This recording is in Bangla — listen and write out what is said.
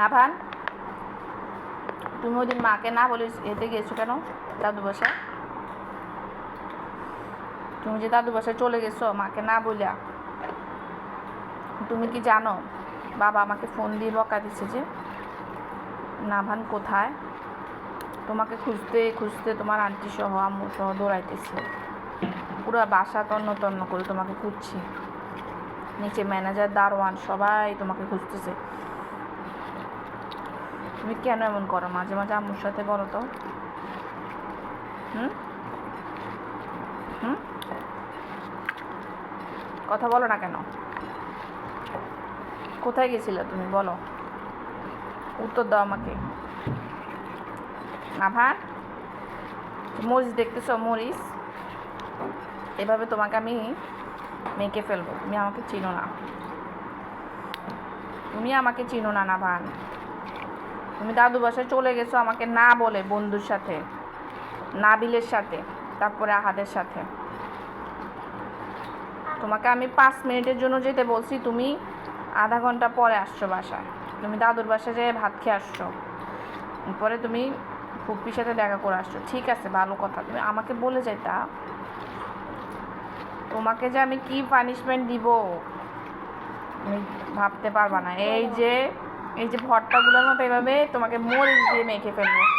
না ভান। তুমি ওই দিন মাকে না বলিস এতে গেছো কেন? দাদু বসা। তুমি যে দাদু বাসায় চলে গেছো, মাকে না বলিয়া। তুমি কি জানো, বাবা আমাকে ফোন দিয়ে বকা দিচ্ছে যে নাভান কোথায়? তোমাকে খুঁজতে খুঁজতে তোমার আন্টি সহ, আম্মু সহ দৌড়াইতেছে। পুরো বাসা তন্ন তন্ন করে তোমাকে খুঁজছি। নিচে ম্যানেজার দারোয়ান সবাই তোমাকে খুঁজতেছে। তুমি কেন এমন করো? মাঝে মাঝে আম্মুর সাথে বলো তো। হুম? হুম? কথা বলো না কেন? কোথায় গেছিলে তুমি? বলো। উত্তর দাও আমাকে। আভার মরিচ দেখতেছো? মরিচ? এভাবে তোমাকে আমি মেখে ফেলব। তুমি আমাকে চিনো না। তুমি আমাকে চিনো না নাভান তুমি দাদু বাসায় চলে গেছো আমাকে না বলে বন্ধুর সাথে নাবিলের সাথে, তারপরে আহাদের সাথে। তোমাকে আমি পাঁচ মিনিটের জন্য যেতে বলছি, তুমি আধা ঘণ্টা পরে আসছো বাসায়। তুমি দাদুর বাসায় যেয়ে ভাত খেয়ে আসছো। পরে তুমি ফুপির সাথে দেখা করে আসছো। ঠিক আছে, ভালো কথা। তুমি আমাকে বলে যেতা তোমাকে যে আমি কি পানিশমেন্ট দিব? ভাবতে পারবা না। এই যে এই যে ভর্তাগুলোর মতো এভাবে তোমাকে মরিচ দিয়ে মেখে ফেলব।